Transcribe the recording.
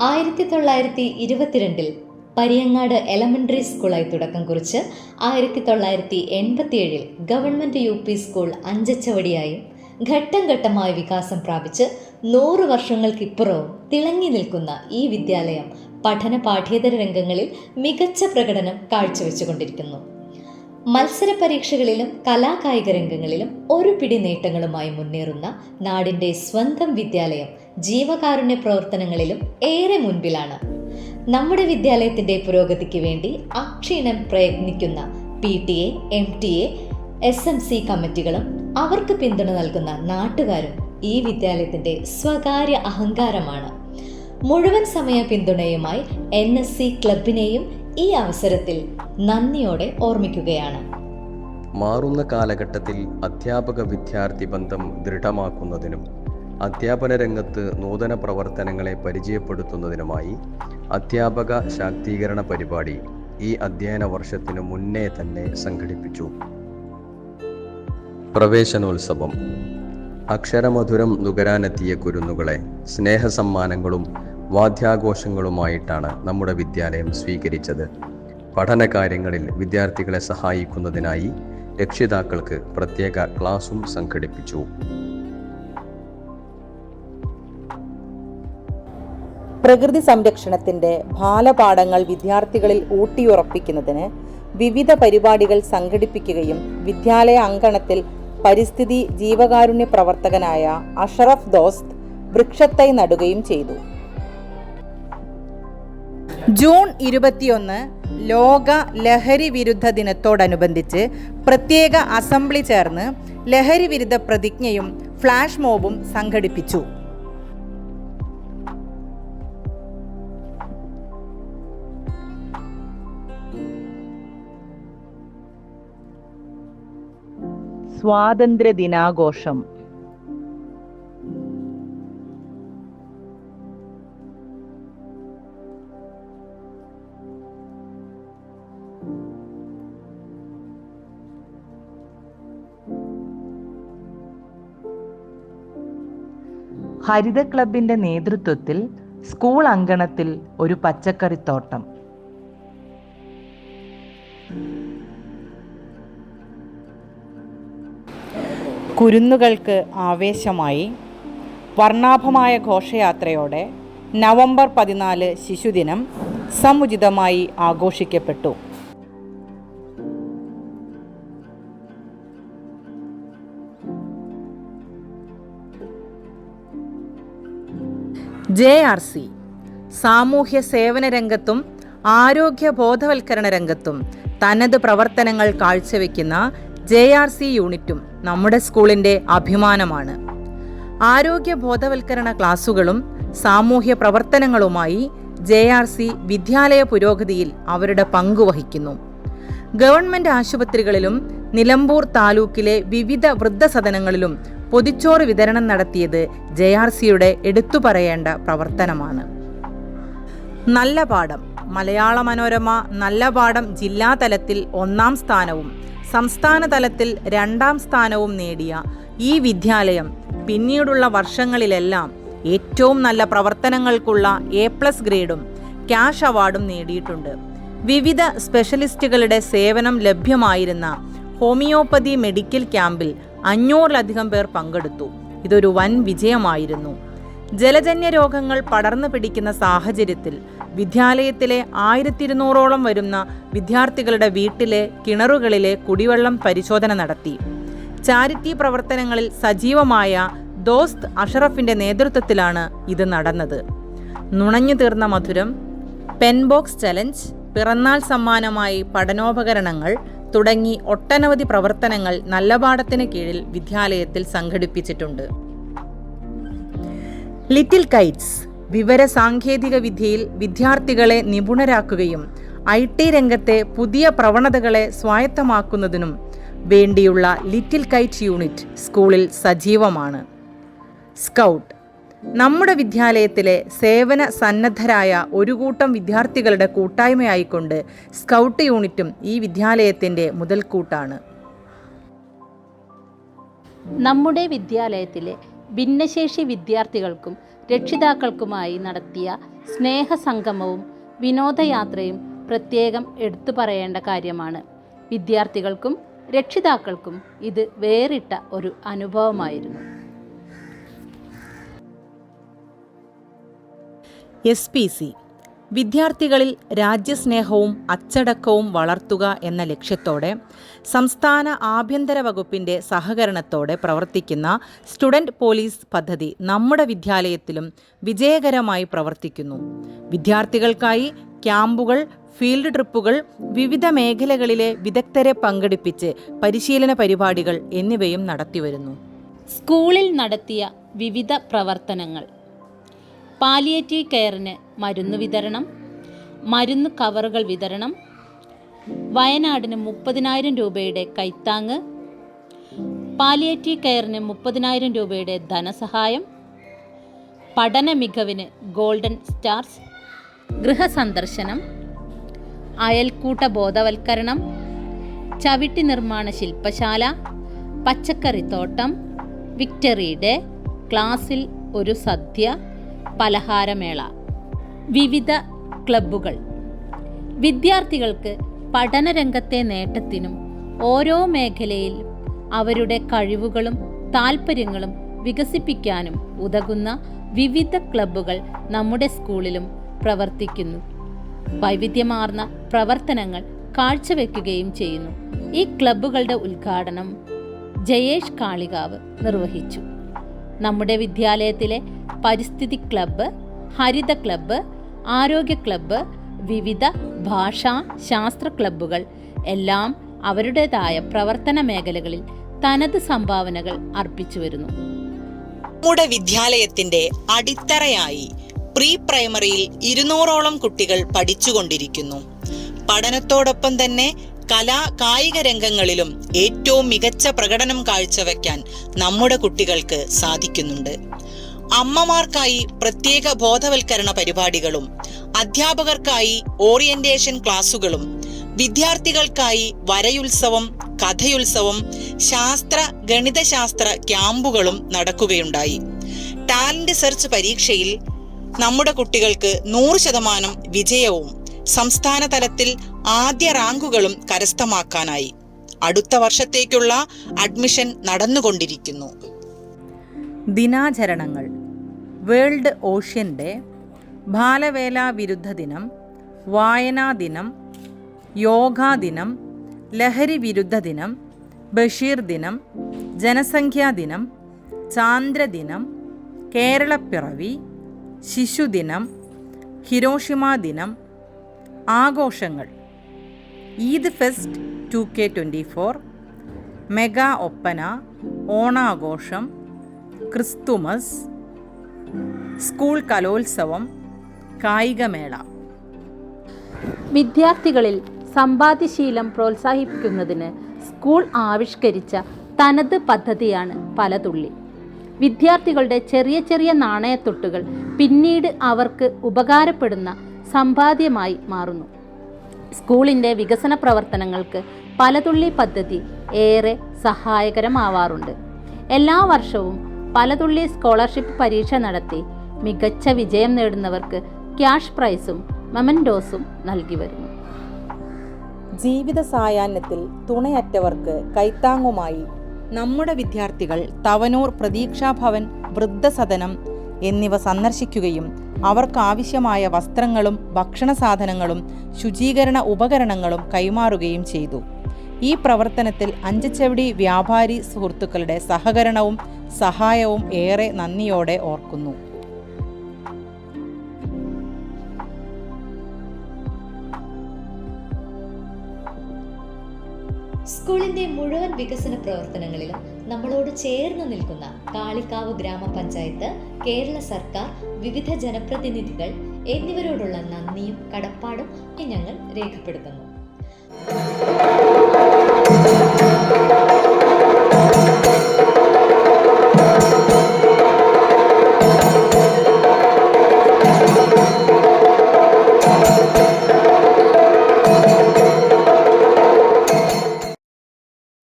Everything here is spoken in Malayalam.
ആയിരത്തി തൊള്ളായിരത്തി ഇരുപത്തിരണ്ടിൽ പരിയങ്ങാട് എലമെന്ററി സ്കൂളായി തുടക്കം കുറിച്ച് ആയിരത്തി തൊള്ളായിരത്തി എൺപത്തിയേഴിൽ ഗവൺമെന്റ് യു പി സ്കൂൾ അഞ്ചച്ചവടിയായും ഘട്ടം ഘട്ടമായി വികാസം പ്രാപിച്ച് നൂറ് വർഷങ്ങൾക്കിപ്പുറവും തിളങ്ങി നിൽക്കുന്ന ഈ വിദ്യാലയം പഠന പാഠ്യേതര രംഗങ്ങളിൽ മികച്ച പ്രകടനം കാഴ്ചവെച്ചുകൊണ്ടിരിക്കുന്നു. മത്സര പരീക്ഷകളിലും കലാകായിക രംഗങ്ങളിലും ഒരു പിടി നേട്ടങ്ങളുമായി മുന്നേറുന്ന നാടിന്റെ സ്വന്തം വിദ്യാലയം ജീവകാരുണ്യ പ്രവർത്തനങ്ങളിലും ഏറെ മുൻപിലാണ്. നമ്മുടെ വിദ്യാലയത്തിന്റെ പുരോഗതിക്ക് വേണ്ടി അക്ഷീണം പ്രയത്നിക്കുന്ന P T A M T A S M C കമ്മിറ്റികളും അവർക്ക് പിന്തുണ നൽകുന്ന നാട്ടുകാരും ഈ വിദ്യാലയത്തിന്റെ സ്വകാര്യ അഹങ്കാരമാണ്. മുഴുവൻ സമയ പിന്തുണയുമായി എൻ എസ് സി ക്ലബിനെയും ഈ അവസരത്തിൽ നന്ദിയോടെ ഓർമ്മിക്കുകയാണ്. മാറുന്ന കാലഘട്ടത്തിൽ അധ്യാപക വിദ്യാർത്ഥി ബന്ധം ദൃഢമാക്കുന്നതിനും അധ്യാപന രംഗത്ത് നൂതന പ്രവർത്തനങ്ങളെ പരിചയപ്പെടുത്തുന്നതിനുമായി അധ്യാപക ശാക്തീകരണ പരിപാടി ഈ അധ്യയന വർഷത്തിനു മുന്നേ തന്നെ സംഘടിപ്പിച്ചു. പ്രവേശനോത്സവം. അക്ഷരമധുരം നുകരാനെത്തിയ കുരുന്നുകളെ സ്നേഹസമ്മാനങ്ങളും വാദ്യാഘോഷങ്ങളുമായിട്ടാണ് നമ്മുടെ വിദ്യാലയം സ്വീകരിച്ചത്. പഠനകാര്യങ്ങളിൽ വിദ്യാർത്ഥികളെ സഹായിക്കുന്നതിനായി രക്ഷിതാക്കൾക്ക് പ്രത്യേക ക്ലാസും സംഘടിപ്പിച്ചു. പ്രകൃതി സംരക്ഷണത്തിന്റെ ബാലപാഠങ്ങൾ വിദ്യാർത്ഥികളിൽ ഊട്ടിയുറപ്പിക്കുന്നതിന് വിവിധ പരിപാടികൾ സംഘടിപ്പിക്കുകയും വിദ്യാലയ അങ്കണത്തിൽ പരിസ്ഥിതി ജീവകാരുണ്യ പ്രവർത്തകനായ അഷറഫ് ദോസ്ത് വൃക്ഷത്തൈ നടുകയും ചെയ്തു. ജൂൺ ഇരുപത്തിയൊന്ന് ലോക ലഹരി വിരുദ്ധ ദിനത്തോടനുബന്ധിച്ച് പ്രത്യേക അസംബ്ലി ചേർന്ന് ലഹരി വിരുദ്ധ പ്രതിജ്ഞയും ഫ്ലാഷ് മോബും സംഘടിപ്പിച്ചു. സ്വാതന്ത്ര്യ ദിനാഘോഷം ഹരിത ക്ലബിന്റെ നേതൃത്വത്തിൽ സ്കൂൾ അങ്കണത്തിൽ ഒരു പച്ചക്കറിത്തോട്ടം കുരുന്നുകൾക്ക് ആവേശമായി വർണാഭമായ ഘോഷയാത്രയോടെ നവംബർ പതിനാല് ശിശുദിനം സമുചിതമായി ആഘോഷിക്കപ്പെട്ടു. ജെ ആർ സി സാമൂഹ്യ സേവന രംഗത്തും ആരോഗ്യ ബോധവൽക്കരണ രംഗത്തും തനത് പ്രവർത്തനങ്ങൾ കാഴ്ചവെക്കുന്ന ജെ ആർ സി യൂണിറ്റും നമ്മുടെ സ്കൂളിന്റെ അഭിമാനമാണ്. ആരോഗ്യ ബോധവൽക്കരണ ക്ലാസുകളും സാമൂഹ്യ പ്രവർത്തനങ്ങളുമായി ജെ ആർ സി വിദ്യാലയ പുരോഗതിയിൽ അവരുടെ പങ്ക് വഹിക്കുന്നു. ഗവൺമെന്റ് ആശുപത്രികളിലും നിലമ്പൂർ താലൂക്കിലെ വിവിധ വൃദ്ധസദനങ്ങളിലും പൊതിച്ചോറ് വിതരണം നടത്തിയത് ജെ ആർ സിയുടെ എടുത്തു പറയേണ്ട പ്രവർത്തനമാണ്. നല്ല പാഠം. മലയാള മനോരമ നല്ല പാഠം ജില്ലാ തലത്തിൽ ഒന്നാം സ്ഥാനവും സംസ്ഥാന തലത്തിൽ രണ്ടാം സ്ഥാനവും നേടിയ ഈ വിദ്യാലയം പിന്നീടുള്ള വർഷങ്ങളിലെല്ലാം ഏറ്റവും നല്ല പ്രവർത്തനങ്ങൾക്കുള്ള എ പ്ലസ് ഗ്രേഡും ക്യാഷ് അവാർഡും നേടിയിട്ടുണ്ട്. വിവിധ സ്പെഷ്യലിസ്റ്റുകളുടെ സേവനം ലഭ്യമായിരുന്ന ഹോമിയോപ്പതി മെഡിക്കൽ ക്യാമ്പിൽ അഞ്ഞൂറിലധികം പേർ പങ്കെടുത്തു. ഇതൊരു വൻ വിജയമായിരുന്നു. ജലജന്യ രോഗങ്ങൾ പടർന്നു പിടിക്കുന്ന സാഹചര്യത്തിൽ വിദ്യാലയത്തിലെ ആയിരത്തി ഇരുന്നൂറോളം വരുന്ന വിദ്യാർത്ഥികളുടെ വീട്ടിലെ കിണറുകളിലെ കുടിവെള്ളം പരിശോധന നടത്തി. ചാരിറ്റി പ്രവർത്തനങ്ങളിൽ സജീവമായ ദോസ്ത് അഷറഫിന്റെ നേതൃത്വത്തിലാണ് ഇത് നടന്നത്. നുണഞ്ഞു തീർന്ന മധുരം പെൻബോക്സ് ചലഞ്ച് പിറന്നാൾ സമ്മാനമായി പഠനോപകരണങ്ങൾ തുടങ്ങി ഒട്ടനവധി പ്രവർത്തനങ്ങൾ നല്ലപാഠത്തിന് കീഴിൽ വിദ്യാലയത്തിൽ സംഘടിപ്പിച്ചിട്ടുണ്ട്. ലിറ്റിൽ കൈറ്റ്സ് വിവര സാങ്കേതിക വിദ്യയിൽ വിദ്യാർത്ഥികളെ നിപുണരാക്കുകയും ഐ ടി രംഗത്തെ പുതിയ പ്രവണതകളെ സ്വായത്തമാക്കുന്നതിനും വേണ്ടിയുള്ള ലിറ്റിൽ കൈറ്റ് യൂണിറ്റ് സ്കൂളിൽ സജീവമാണ്. സ്കൗട്ട് നമ്മുടെ വിദ്യാലയത്തിലെ സേവന സന്നദ്ധരായ ഒരു കൂട്ടം വിദ്യാർത്ഥികളുടെ കൂട്ടായ്മയായിക്കൊണ്ട് സ്കൗട്ട് യൂണിറ്റും ഈ വിദ്യാലയത്തിന്റെ മുതൽക്കൂട്ടാണ്. നമ്മുടെ വിദ്യാലയത്തിലെ ഭിന്നശേഷി വിദ്യാർത്ഥികൾക്കും രക്ഷിതാക്കൾക്കുമായി നടത്തിയ സ്നേഹസംഗമവും വിനോദയാത്രയും പ്രത്യേകം എടുത്തു പറയേണ്ട കാര്യമാണ്. വിദ്യാർത്ഥികൾക്കും രക്ഷിതാക്കൾക്കും ഇത് വേറിട്ട ഒരു അനുഭവമായിരുന്നു. എസ് പി സി വിദ്യാർത്ഥികളിൽ രാജ്യസ്നേഹവും അച്ചടക്കവും വളർത്തുക എന്ന ലക്ഷ്യത്തോടെ സംസ്ഥാന ആഭ്യന്തര വകുപ്പിന്റെ സഹകരണത്തോടെ പ്രവർത്തിക്കുന്ന സ്റ്റുഡന്റ് പോലീസ് പദ്ധതി നമ്മുടെ വിദ്യാലയത്തിലും വിജയകരമായി പ്രവർത്തിക്കുന്നു. വിദ്യാർത്ഥികൾക്കായി ക്യാമ്പുകൾ ഫീൽഡ് ട്രിപ്പുകൾ വിവിധ മേഖലകളിലെ വിദഗ്ധരെ പങ്കെടുപ്പിച്ച് പരിശീലന പരിപാടികൾ എന്നിവയും നടത്തിവരുന്നു. സ്കൂളിൽ നടത്തിയ വിവിധ പ്രവർത്തനങ്ങൾ പാലിയേറ്റീവ് കെയറിന് മരുന്ന് വിതരണം മരുന്ന് കവറുകൾ വിതരണം വയനാടിന് മുപ്പതിനായിരം രൂപയുടെ കൈത്താങ്ങ് പാലിയേറ്റീവ് കെയറിന് മുപ്പതിനായിരം രൂപയുടെ ധനസഹായം പഠന മികവിന് ഗോൾഡൻ സ്റ്റാർസ് ഗൃഹസന്ദർശനം അയൽക്കൂട്ട ബോധവൽക്കരണം ചവിട്ടി നിർമ്മാണ ശില്പശാല പച്ചക്കറിത്തോട്ടം വിക്ടറി ഡേ ക്ലാസ്സിൽ ഒരു സദ്യ പലഹാരമേള. വിവിധ ക്ലബ്ബുകൾ. വിദ്യാർത്ഥികൾക്ക് പഠനരംഗത്തെ നേട്ടത്തിനും ഓരോ മേഖലയിൽ അവരുടെ കഴിവുകളും താൽപ്പര്യങ്ങളും വികസിപ്പിക്കാനും ഉതകുന്ന വിവിധ ക്ലബ്ബുകൾ നമ്മുടെ സ്കൂളിലും പ്രവർത്തിക്കുന്നു. വൈവിധ്യമാർന്ന പ്രവർത്തനങ്ങൾ കാഴ്ചവെക്കുകയും ചെയ്യുന്നു. ഈ ക്ലബ്ബുകളുടെ ഉദ്ഘാടനം ജയേഷ് കാളികാവ് നിർവഹിച്ചു. നമ്മുടെ വിദ്യാലയത്തിലെ പരിസ്ഥിതി ക്ലബ്ബ് ഹരിത ക്ലബ്ബ് ആരോഗ്യ ക്ലബ്ബ് വിവിധ ഭാഷാ ശാസ്ത്ര ക്ലബ്ബുകൾ എല്ലാം അവരുടേതായ പ്രവർത്തന മേഖലകളിൽ തനത് സംഭാവനകൾ അർപ്പിച്ചു വരുന്നു. നമ്മുടെ വിദ്യാലയത്തിന്റെ അടിത്തറയായി പ്രീ പ്രൈമറിയിൽ ഇരുന്നൂറോളം കുട്ടികൾ പഠിച്ചുകൊണ്ടിരിക്കുന്നു. പഠനത്തോടൊപ്പം തന്നെ കലാ കായിക രംഗങ്ങളിലും ഏറ്റവും മികച്ച പ്രകടനം കാഴ്ചവെക്കാൻ നമ്മുടെ കുട്ടികൾക്ക് സാധിക്കുന്നുണ്ട്. അമ്മമാർക്കായി പ്രത്യേക ബോധവൽക്കരണ പരിപാടികളും അധ്യാപകർക്കായി ഓറിയന്റേഷൻ ക്ലാസുകളും വിദ്യാർത്ഥികൾക്കായി വരയുത്സവം കഥയുത്സവം ശാസ്ത്ര ഗണിതശാസ്ത്ര ക്യാമ്പുകളും നടക്കുകയുണ്ടായി. ടാലന്റ് സെർച്ച് പരീക്ഷയിൽ നമ്മുടെ കുട്ടികൾക്ക് നൂറ് ശതമാനം വിജയവും സംസ്ഥാന തലത്തിൽ ആദ്യ റാങ്കുകളും കരസ്ഥമാക്കാനായി. അടുത്ത വർഷത്തേക്കുള്ള അഡ്മിഷൻ നടന്നുകൊണ്ടിരിക്കുന്നു. ദിനാചരണങ്ങൾ. വേൾഡ് ഓഷ്യൻ ഡേ ബാലവേല വിരുദ്ധ ദിനം വായനാ ദിനം യോഗാ ദിനം ലഹരി വിരുദ്ധ ദിനം ബഷീർ ദിനം ജനസംഖ്യാ ദിനം ചാന്ദ്രദിനം കേരളപ്പിറവി ശിശുദിനം ഹിരോഷിമ ദിനം ആഘോഷങ്ങൾ. Eid fest two K twenty four mega Oppana ഓണാഘോഷം ക്രിസ്തുമസ് സ്കൂൾ കലോത്സവം കായികമേള. വിദ്യാർത്ഥികളിൽ സമ്പാദ്യശീലം പ്രോത്സാഹിപ്പിക്കുന്നതിന് സ്കൂൾ ആവിഷ്കരിച്ച തനത് പദ്ധതിയാണ് പലതുള്ളി. വിദ്യാർത്ഥികളുടെ ചെറിയ ചെറിയ നാണയത്തൊട്ടുകൾ പിന്നീട് അവർക്ക് ഉപകാരപ്പെടുന്ന സമ്പാദ്യമായി മാറുന്നു. സ്കൂളിന്റെ വികസന പ്രവർത്തനങ്ങൾക്ക് പലതുള്ളി പദ്ധതി ഏറെ സഹായകരമാവാറുണ്ട്. എല്ലാ വർഷവും പലതുള്ളി സ്കോളർഷിപ്പ് പരീക്ഷ നടത്തി മികച്ച വിജയം നേടുന്നവർക്ക് ക്യാഷ് പ്രൈസും മെമൻഡോസും നൽകി വരുന്നു. ജീവിത സായാഹ്നത്തിൽ തുണയറ്റവർക്ക് കൈത്താങ്ങുമായി നമ്മുടെ വിദ്യാർത്ഥികൾ തവനൂർ പ്രതീക്ഷാഭവൻ വൃദ്ധസദനം എന്നിവ സന്ദർശിക്കുകയും അവർക്കാവശ്യമായ വസ്ത്രങ്ങളും ഭക്ഷണ സാധനങ്ങളും ശുചീകരണ ഉപകരണങ്ങളും കൈമാറുകയും ചെയ്തു. ഈ പ്രവർത്തനത്തിൽ അഞ്ചച്ചവടി വ്യാപാരി സുഹൃത്തുക്കളുടെ സഹകരണവും സഹായവും ഏറെ നന്ദിയോടെ ഓർക്കുന്നു. സ്കൂളിന്റെ മുഴുവൻ വികസന പ്രവർത്തനങ്ങളിലും നമ്മളോട് ചേർന്ന് നിൽക്കുന്ന കാളിക്കാവ് ഗ്രാമപഞ്ചായത്ത് കേരള സർക്കാർ വിവിധ ജനപ്രതിനിധികൾ എന്നിവരോടുള്ള നന്ദിയും കടപ്പാടും ഞങ്ങൾ രേഖപ്പെടുത്തുന്നു.